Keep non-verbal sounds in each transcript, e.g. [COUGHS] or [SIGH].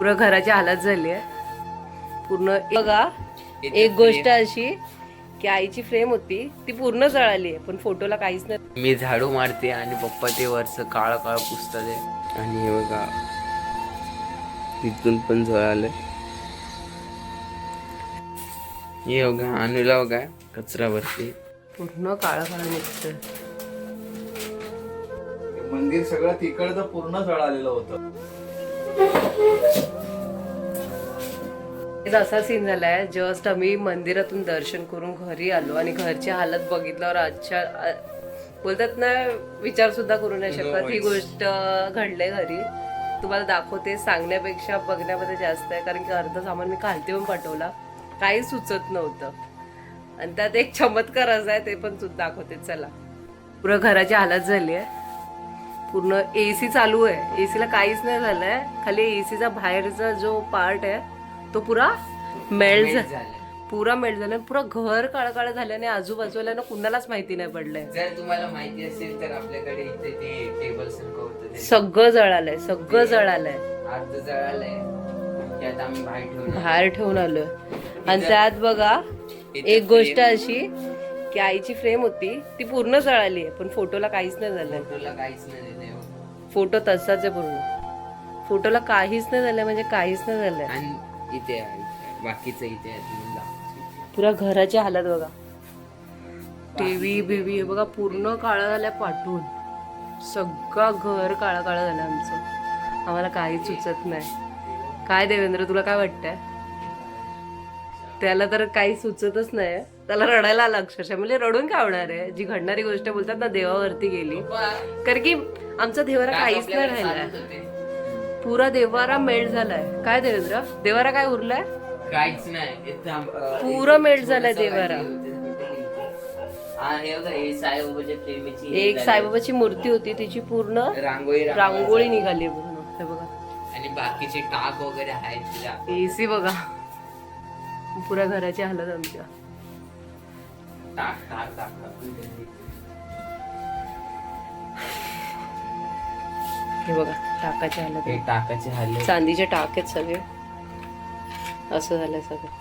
पुरं घराची हालत झाली आहे पूर्ण बघा एक गोष्ट अशी की आईची फ्रेम होती ती पूर्ण जळाली आहे पण फोटोला काहीच नाही मी झाडू मारते आणि पप्पा ते वरचं काळ काळ पुसतात. आहे. आणि हे बघा तिथून पण जळालं हे बघा अनुला बघा कचरा भरते पूर्ण काळा काळा निघतोय. मंदिर सगळं तिकडचं पूर्ण जळालेलं होतं. असा सीन झालाय जस्ट आम्ही मंदिरातून दर्शन करून घरी आलो आणि घरची हालत बघितल्यावर आजच्या बोलतात ना विचार सुद्धा करू नाही शकत. ही गोष्ट घडले घरी. तुम्हाला दाखवते सांगण्यापेक्षा बघण्यामध्ये जास्त आहे कारण की अर्ध सामान मी खालती पण पाठवला. काही सुचत नव्हतं. आणि त्यात एक चमत्कार असा आहे ते पण दाखवते चला. पुरं घराची हालत झाली आहे. पूर्ण एसी चालू आहे. एसीला काहीच नाही झालंय. खाली एसीचा बाहेरचा जो पार्ट आहे तो पुरा मेल्ट झालंय. पुरा मेल्ट झाला पुरा घर काळं काळं झाल्याने आजूबाजूला ना कुणालाच माहिती नाही पडलंय. जर तुम्हाला माहिती असेल तर आपल्याकडे इथे ते टेबल सारखं होतं ते. सगळं जळालंय सगळं जळालंय. अर्ध जळालंय. त्यात आम्ही बाहेर ठेवलं बाहेर ठेवून आलोय. आणि त्यात बघा एक गोष्ट अशी की आईची फ्रेम होती ती पूर्ण जळाली आहे पण फोटोला काहीच नाही झालंय. फोटोला काहीच नाही फोटो तसाच आहे पूर्ण फोटोला काहीच नाही झालंय म्हणजे काहीच नाही झालंय. आणि इथे. बाकीचं इथे. पुरा घराची हालत बघा. टीव्ही बिव्ही बघा पूर्ण काळं झालंय पाठवून. सगळं घर काळं काळं झालं आमचं. आम्हाला काहीच सुचत नाही. काय देवेंद्र तुला काय वाटतंय? त्याला तर काही सुचतच नाही. त्याला रडायला आलं अक्षरशः. म्हणजे रडून काय होणार आहे? जी घडणारी गोष्ट बोलतात ना देवावरती गेली. कारण की आमचा देवारा काहीच नाही राहिलाय. होते. पुरा देवारा मेल्ट झालाय. काय देवेंद्र? देवारा काय उरलाय? काहीच नाही. पुरं मेल्ट झालंय देवारा. एक. साईबाबाची मूर्ती होती तिची पूर्ण रांगोळी रांगोळी निघाली पूर्ण. बघा. आणि बाकीचे टाक वगैरे आहेत तिला एसी बघा. पुऱ्या घराची हालत आमच्या. टाक टाक टाक. हे बघा टाकाची हालत हे टाकाचे हल्ले चांदीचे टाक आहेत सगळे. असं झालंय सगळं.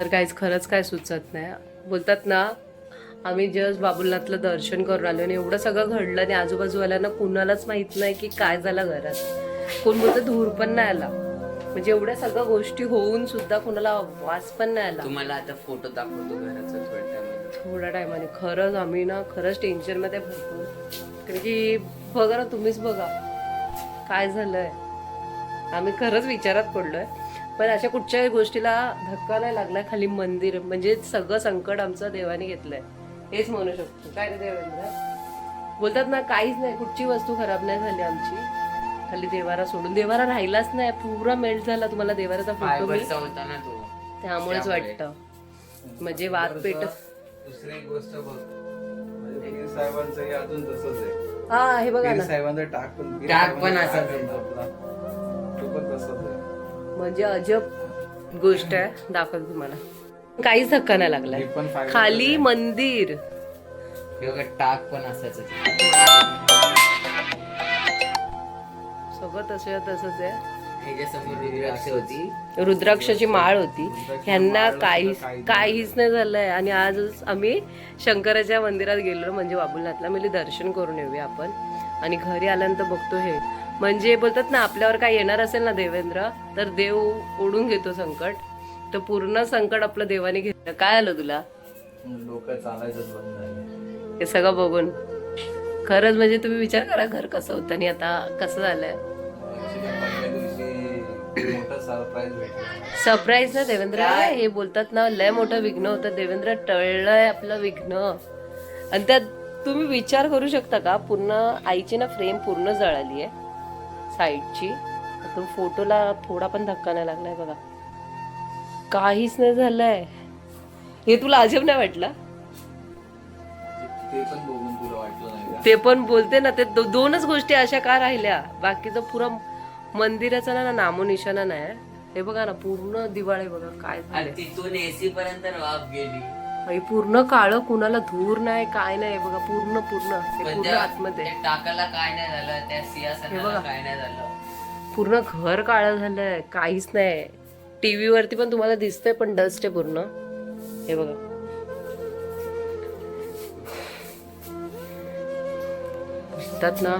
तर काहीच खरंच काय सुचत नाही. बोलतात ना आम्ही जस्ट बाबुलनाथला दर्शन करून आलो आणि एवढं सगळं घडलं आणि आजूबाजूवाल्यांना कुणालाच माहीत नाही की काय झालं घरात. कोण बोलतं धूर पण नाही आला. म्हणजे एवढ्या सगळ्या गोष्टी होऊन सुद्धा कुणाला वास पण नाही आला. तुम्हाला आता फोटो दाखवतो घराचा थोड्या टायमाने खरंच आम्ही ना खरंच टेन्शनमध्ये भरपूर. कारण की बघा ना तुम्हीच बघा. काय झालंय? आम्ही खरंच विचारात पडलोय. पण अशा कुठच्याही गोष्टीला धक्का नाही लागलाय खाली मंदिर म्हणजे सगळं संकट आमचं देवाने घेतलंय. हेच म्हणू शकतो. काय रे देवेंद्र? बोलतात ना काहीच नाही. कुठची वस्तू खराब नाही झाली आमची. खाली देवारा सोडून. देवारा राहिलाच नाही. पुरा मेल्ट झाला तुम्हाला देवाराचा फोटो मी. फायबरचा होता ना तो. त्यामुळेच त्यामुळे. वाटतं. म्हणजे वाद पेट दुसरी गोष्ट बघ. म्हणजे साहेबांचं हे अजून तसंच आहे. हा हे बघा ना साहेबांचं टाक पण पीर टाक पण साहेबांचं असाच टाक आहे. आपला. तो पण तसंच आहे. म्हणजे अजब गोष्ट आहे दाखवतो तुम्हाला. काहीच धक्का नाही लागलाय हे पण खाली मंदिर. हे बघा टाक पण असाच आहे. सगळं तसं तसंच आहे. रुद्राक्ष होती. रुद्राक्षाची माळ होती. रुद्राक्षाची ह्यांना माळ होती, काहीच काहीच काहीच नाही झालंय. आणि आज आम्ही शंकराच्या मंदिरात गेलो म्हणजे बाबुलनाथला. म्हणजे दर्शन करून येऊया आपण. आणि घरी आल्यानंतर बघतो हे. म्हणजे बोलतात ना आपल्यावर काय येणार असेल ना देवेंद्र तर देव ओढून घेतो संकट. तर पूर्ण संकट आपलं देवाने घेतलं. काय आलं तुला? लोक चालायचं हे सगळं बघून. खरंच म्हणजे तुम्ही विचार करा घर कसं होतं आणि आता कसं झालंय? मोठा सरप्राईज भेटला. सरप्राईज ना देवेंद्र हे बोलतात ना लय मोठं विघ्न होतं. देवेंद्र टळलंय आपलं विघ्न. आणि त्यात तुम्ही विचार करू शकता का? पूर्ण आईची ना फ्रेम पूर्ण जळाली आहे साईडची. तो फोटोला थोडा पण धक्का नाही लागलाय बघा. काहीच नाही झालंय. हे तुला अजब नाही वाटलं? ते पण बघून तुला वाटलं नाही का? ते पण बोलते ना ते दो- दोनच गोष्टी अशा का राहिल्या? बाकीचं पुरा मंदिराचा ना नामो निशाणा नाही हे बघा ना पूर्ण दिवाळी बघा काय झालंय. तिथून एसी पर्यंत वाफ गेली. पूर्ण काळं कुणाला धूर नाही काय नाही बघा पूर्ण पूर्ण हे पूर्ण आतमध्ये. टाकाला काय नाही झालं त्या सिंहासनाला. काय नाही झालं. पूर्ण घर काळं झालंय काहीच नाही. टीव्ही वरती पण तुम्हाला दिसतंय पण डस्ट आहे पूर्ण. हे बघा. ना?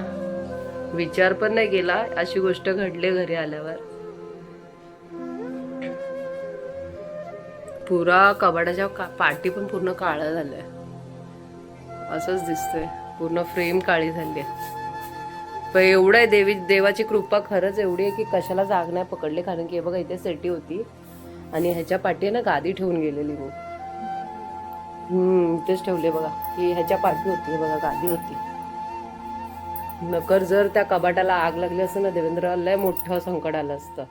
विचार पण नाही केला अशी गोष्ट घडली घरी आल्यावर. पुरा कबाडाच्या का- पाठी पण पूर्ण काळा झालाय. असंच दिसतंय. पूर्ण फ्रेम काळी झाली आहे. पण एवढं आहे देवी देवाची कृपा खरंच एवढी आहे की कशाला जाग नाही पकडले. कारण की हे बघा इथे सेटी होती. आणि ह्याच्या पाठी आहे ना गादी ठेवून गेलेली मी हम्म इथेच ठेवले बघा. की ह्याच्या पाठी होती हे बघा गादी होती. नकर जर त्या कबाटाला आग लागली असतं ना देवेंद्र लय मोठं संकट आलं असतं.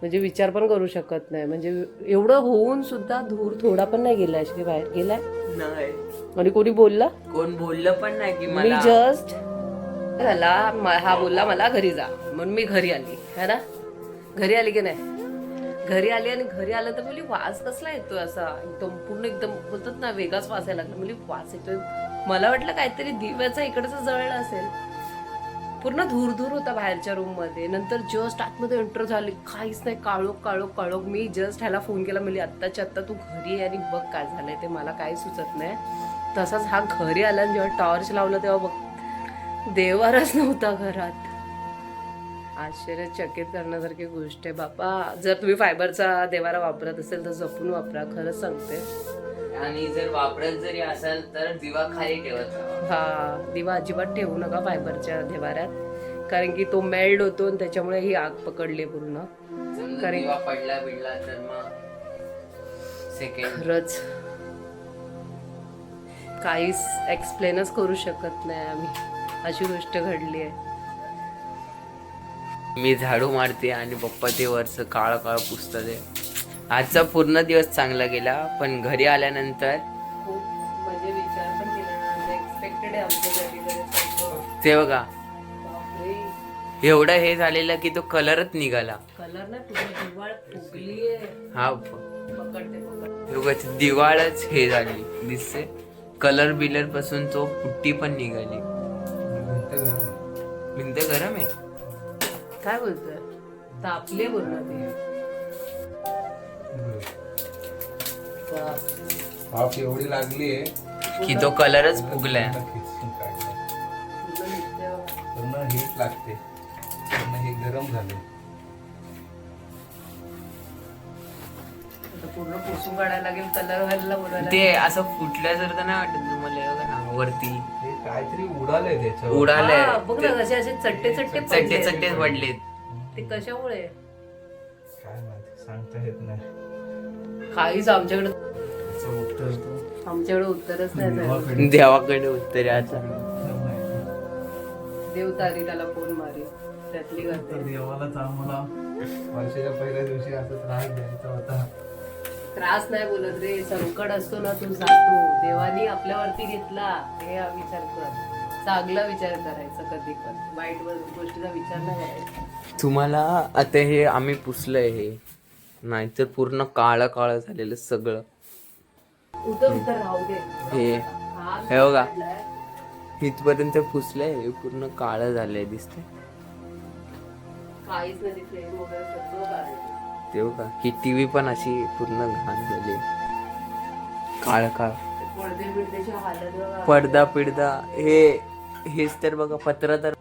म्हणजे विचार पण करू शकत नाही. म्हणजे एवढं होऊन सुद्धा धूर थोडा पण नाही गेलाय. अशी बाहेर गेलाय? नाही. आणि कोणी बोलला? कोण बोललं पण नाही की मी मला. जस्ट झाला म- हा बोलला मला घरी जा. म्हणून मी घरी आली. है ना? घरी आली की नाही? घरी आली आणि घरी आलं तर बोली वास कसला येतोय असा? एकदम पूर्ण एकदम बोलतात ना वेगळाच वास यायला लागला. म्हणजे वास येतोय. मला वाटलं काहीतरी दिव्याचा इकडचं जळलं असेल. पूर्ण धूर धूर होता बाहेरच्या रूममध्ये. नंतर जस्ट आतमध्ये एंटर झाली. काहीच नाही काळोख काळोख काळोख. मी जस्ट ह्याला फोन केला. म्हणजे आत्ताच्या आत्ता तू घरी आहे आणि बघ काय झालंय. ते मला काही सुचत नाही. तसाच हा घरी आला आणि जेव्हा टॉर्च लावलं तेव्हा बघ देवारच नव्हता घरात. आश्चर्यचकित करण्यासारखी गोष्ट आहे. बापा जर तुम्ही फायबरचा देवारा वापरत असेल तर जपून वापरा. खरंच सांगते. आणि जर वापरत जरी असेल तर दिवा खाली ठेवत हा दिवा अजिबात ठेवू नका फायबरच्या देवाऱ्यात कारण की तो मेल्ड होतो आणि त्याच्यामुळे ही आग पकडली पूर्ण. कारण- पडला बिडला तर मग सेकंड खरंच. काहीच एक्सप्लेनच करू शकत नाही आम्ही. अशी गोष्ट घडली आहे. मी झाडू मारते आणि पप्पा ते वरच काळ काळ पुसतात. ते आजचा पूर्ण दिवस चांगला गेला पण घरी आल्यानंतर ते बघा. एवढं हे झालेलं की तो कलरच निघाला. कलर ना हा हे दिवाळच हे झाली दिसते. कलर बिलरपासून तो पुट्टी पण निघाली. भिंत गरम आहे. काय बोलतोय? तापले. पाप एवढी लागली आहे की तो कलरच फुगलाय. लागते. पूर्ण हे गरम झाले पूर्ण पुसून काढायला लागेल कलर व्हायला ते असं फुटल्यासारखं नाही वाटत तुम्हाला वरती. हे काहीतरी उडालंय त्याच्यावर. उडाले हा, बघ ना कसे असे चट्टे चट्टे चट्टे पडले. चट्टे पडलेत. ते कशामुळे? काय माहिती सांगता येत नाही. काहीच आमच्याकडे उत्तर आमच्याकडे उत्तरच नाही. देवाकडे. उत्तर आहे आता. देव तारी त्याला फोन मारी त्यातली तर करते देवालाच आम्हाला वर्षाच्या पहिल्या दिवशी असं त्रास द्यायचा होता. त्रास नाही बोलत रे संकट असतो ना तू. जातो देवानी आपल्यावरती घेतला हे विचार कर. चांगला विचार करायचा कधी पण. वाईट गोष्टीचा विचार नाही करायचा. तुम्हाला आता हे आम्ही पुसलंय हे. नाहीतर पूर्ण काळं काळं झालेलं सगळं. उतर उतर राहू दे. हे. हा हे बघा. इथपर्यंत पुसलंय हे पूर्ण काळं झालंय दिसतंय. काहीच नाही फ्रेम वगैरे सगळं काढलं ते बघा ही टीव्ही पण अशी पूर्ण घाण झाली. काळ काळ. पडदे बिडद्याची हालत बघा. पडदा पिडदा हे हेच तर बघा पत्र तर.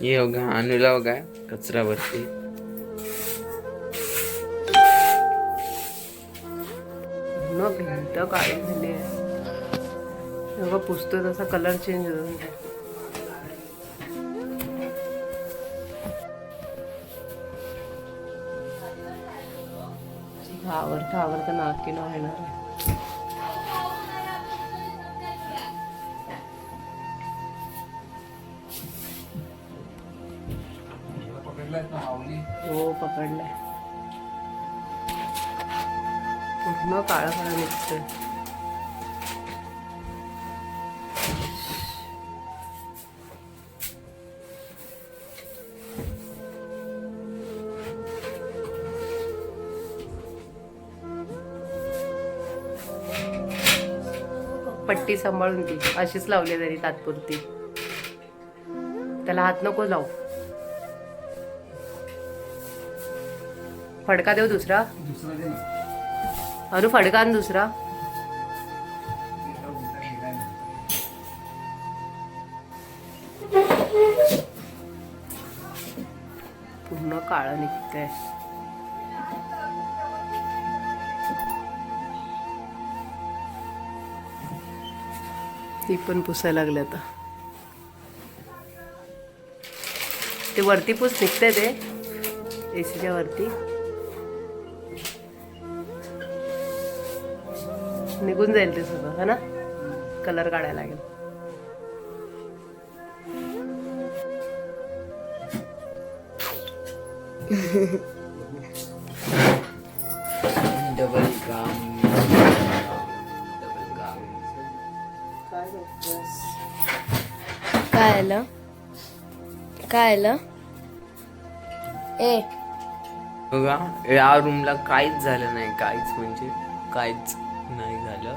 हे बघा अनुला बघा कचऱ्यावरती पूर्ण भिंत काळी झाली. बघा पुसतो तसा कलर चेंज होऊन जातो. आवडतं आवडतं नाकी ना येणार आहे ना. हो पकडलाय. पूर्ण काळा काळा निघतंय. पट्टी सांभाळून ती अशीच लावली तरी तात्पुरती. त्याला हात नको लावू. फडका देऊ दुसरा? अनु फडका दुसरा. पूर्ण काळं निघतंय. ती पण पुसायला लागले आता. ते वरती पुस निघते ते. एसीच्या वरती. निघून जाईल ते सगळं है ना? कलर काढायला लागेल. [LAUGHS] डबल आलं? काय आलं? ए. बघा या रूमला काहीच झालं नाही. काहीच म्हणजे काहीच नाही झालं.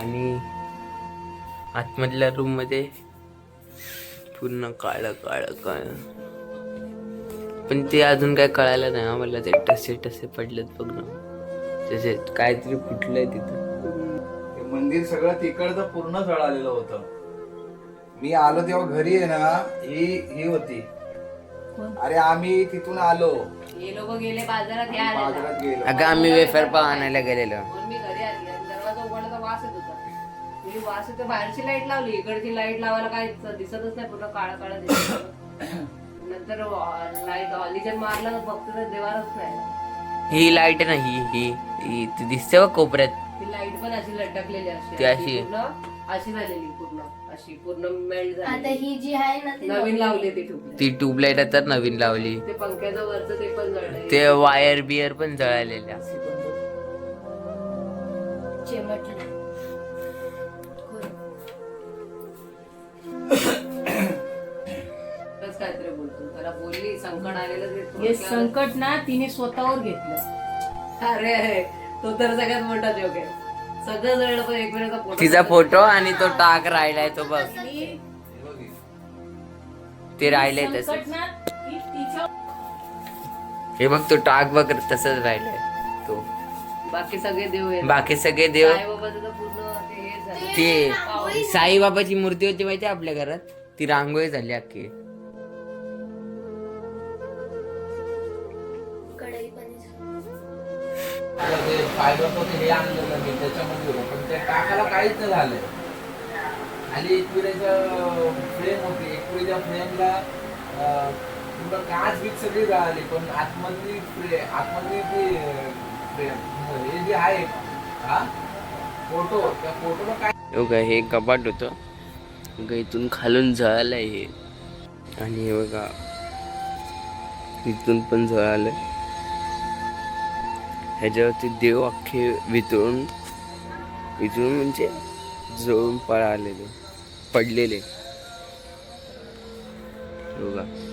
आणि आतमधल्या रूममध्ये पूर्ण काळं काळं काळं. पण ते अजून काय कळायला नाही आम्हाला ते टसे टसे पडलेत बघ ना. तसे काहीतरी फुटलंय तिथं. ते मंदिर सगळं तिकडचं पूर्ण जळालेलं होतं. मी आलो तेव्हा घरी आहे ना ही ही होती. अरे आम्ही तिथून आलो. हे लोक गेले बाजारात बाजारात गेलो. अगं आम्ही वेफर पाव आणायला गेलेलो. म्हणून मी घरी आली आणि दरवाजा उघडला तर वास येत होता. मी वास येतो बाहेरची लाइट लावली. इकडची लाइट लावायला काय दिसतच नाही पूर्ण काळा काळा दिसत [COUGHS] नंतर लाइट ऑलिजन मारला तर बघतो तर देवारच नाही. ही लाइट आहे ना ही ही ही ती दिसते बघ कोपऱ्यात. ती लाइट पण अशी लटकलेली अशी ती अशी? पूर्ण अशी झालेली पूर्ण. अशी पूर्ण मेल्ट आता झाली ही जी आहे ना ती नवीन लावली ती ठुकली ती ट्यूबलाईट आता नवीन लावली. ते पंख्याचं वरचं ते पण जळलंय ते वायर बियर पण जळालेल्या. चिमटली बस काहीतरी बोलतो. त्याला बोलली संकट आलेलं ते हे थोडक्यात- संकट ना तिने स्वतःवर घेतलं. अरे तो तर सगळ्यात मोठा जोक आहे. सगळं जळलं पण एक वेळेचा फोटो तिचा फोटो आणि तो टाक राहिलाय तो बघ. ते राहिलंय तसं संकट ना ती तिच्या हे बघ तो टाक बघ तसंच राहिलाय तो. बाकी सगळे देव आहेत. बाकी सगळे देव. साईबाबाचं तर पूर्ण ते हे झालं. ते साईबाबाची मूर्ती होती माहिती आपल्या घरात? ती रांगोळी झाली अख्खी. फायबर फायबरचं हे आणलं मी त्याच्यामध्ये होतं. पण ते टाकायला काहीच नाही झालं. आणि एकविरेचं फ्रेम होती. एकविरेच्या फ्रेमला पूर्ण काच बीच सगळी जळाली पण आतमधली फ्रे आतमधली ती फ्रेम हे जे आहे हा फोटो त्या फोटोला काय बघा हे कपाट होतं. बघा इथून खालून झळालं हे. आणि हे बघा इथून पण झळालं ह्याच्यावरती देव अख्खे वितळून वितळून म्हणजे जळून पळालेले पडलेले. बघा.